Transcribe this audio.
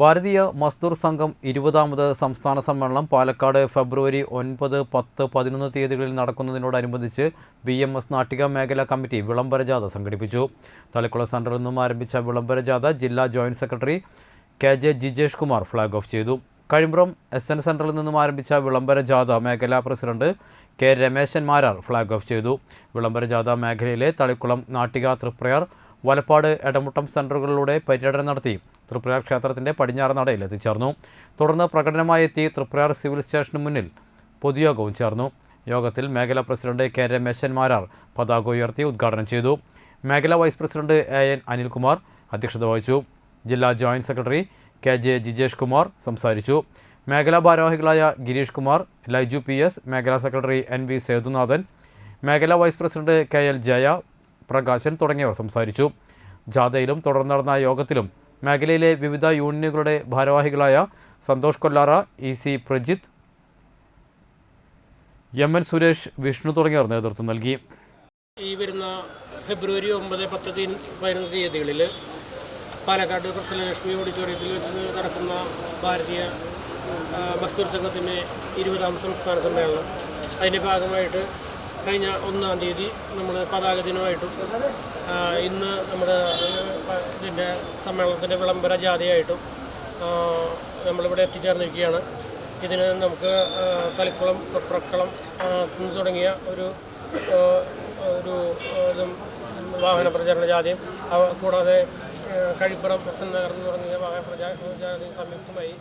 ഭാരതീയ മസ്ദൂർ സംഘം ഇരുപതാമത് സംസ്ഥാന സമ്മേളനം പാലക്കാട് ഫെബ്രുവരി ഒൻപത് പത്ത് പതിനൊന്ന് തീയതികളിൽ നടക്കുന്നതിനോടനുബന്ധിച്ച് ബി എം എസ് നാട്ടിക മേഖലാ കമ്മിറ്റി വിളംബര ജാഥ സംഘടിപ്പിച്ചു. തളിക്കുള സെന്ററിൽ നിന്നും ആരംഭിച്ച വിളംബര ജാഥ ജില്ലാ joint secretary K J Jijesh Kumar flag off ചെയ്തു. കഴിമ്പ്രം എസ് എൻ സെന്ററിൽ നിന്നും ആരംഭിച്ച വിളംബര ജാഥ മേഖലാ president K Rameshan Marar flag off ചെയ്തു. വിളംബര ജാഥ മേഖലയിലെ തളിക്കുളം നാട്ടിക തൃപ്രയാർ വലപ്പാട് എടമുട്ടം സെന്ററുകളിലൂടെ പര്യടനം നടത്തി തൃപ്രയാർ ക്ഷേത്രത്തിന്റെ പടിഞ്ഞാറ് നടയിൽ എത്തിച്ചേർന്നു. തുടർന്ന് പ്രകടനമായി എത്തി തൃപ്രയാർ സിവിൽ സ്റ്റേഷന് മുന്നിൽ പൊതുയോഗവും ചേർന്നു. യോഗത്തിൽ മേഖലാ പ്രസിഡന്റ് കെ രമേശൻ മാരാർ പതാക ഉയർത്തി ഉദ്ഘാടനം ചെയ്തു. മേഖലാ vice president A N Anilkumar അധ്യക്ഷത വഹിച്ചു. ജില്ലാ joint secretary K J Jijesh Kumar സംസാരിച്ചു. മേഖലാ ഭാരവാഹികളായ ഗിരീഷ് കുമാർ ലൈജു പി എസ് മേഖലാ സെക്രട്ടറി എൻ വി സേതുനാഥൻ മേഖലാ vice president K L Jaya Prakashan തുടങ്ങിയവർ സംസാരിച്ചു. ജാഥയിലും തുടർന്ന് നടന്ന യോഗത്തിലും മേഖലയിലെ വിവിധ യൂണിയനുകളുടെ ഭാരവാഹികളായ Santhosh Kollara E C Prajith M N Suresh Vishnu തുടങ്ങിയവർ നേതൃത്വം നൽകി. ഈ വരുന്ന ഫെബ്രുവരി ഒമ്പത് പത്ത് പതിനൊന്ന് തീയതികളിൽ പാലക്കാട് പ്രസന്നലക്ഷ്മി ഓഡിറ്റോറിയത്തിൽ വെച്ച് നടക്കുന്ന ഭാരതീയ മസ്ദൂർ സംഘത്തിന്റെ ഇരുപതാം സംസ്ഥാന സമ്മേളനം അതിന്റെ ഭാഗമായിട്ട് കഴിഞ്ഞ ഒന്നാം തീയതി നമ്മൾ പതാക ദിനമായിട്ടും ഇന്ന് നമ്മുടെ ഇതിന്റെ സമ്മേളനത്തിന്റെ വിളംബര ജാഥയായിട്ടും നമ്മളിവിടെ എത്തിച്ചേർന്നിരിക്കുകയാണ്. ഇതിന് നമുക്ക് തലക്കുളം കൊപ്രക്കുളം തുടങ്ങിയ ഒരു ഒരു ഇതും വാഹന പ്രചരണ ജാഥയും കൂടാതെ കഴിപ്പുറം പ്രസന്ന നഗർ എന്ന് തുടങ്ങിയ വാഹന പ്രചാരണ സംയുക്തമായി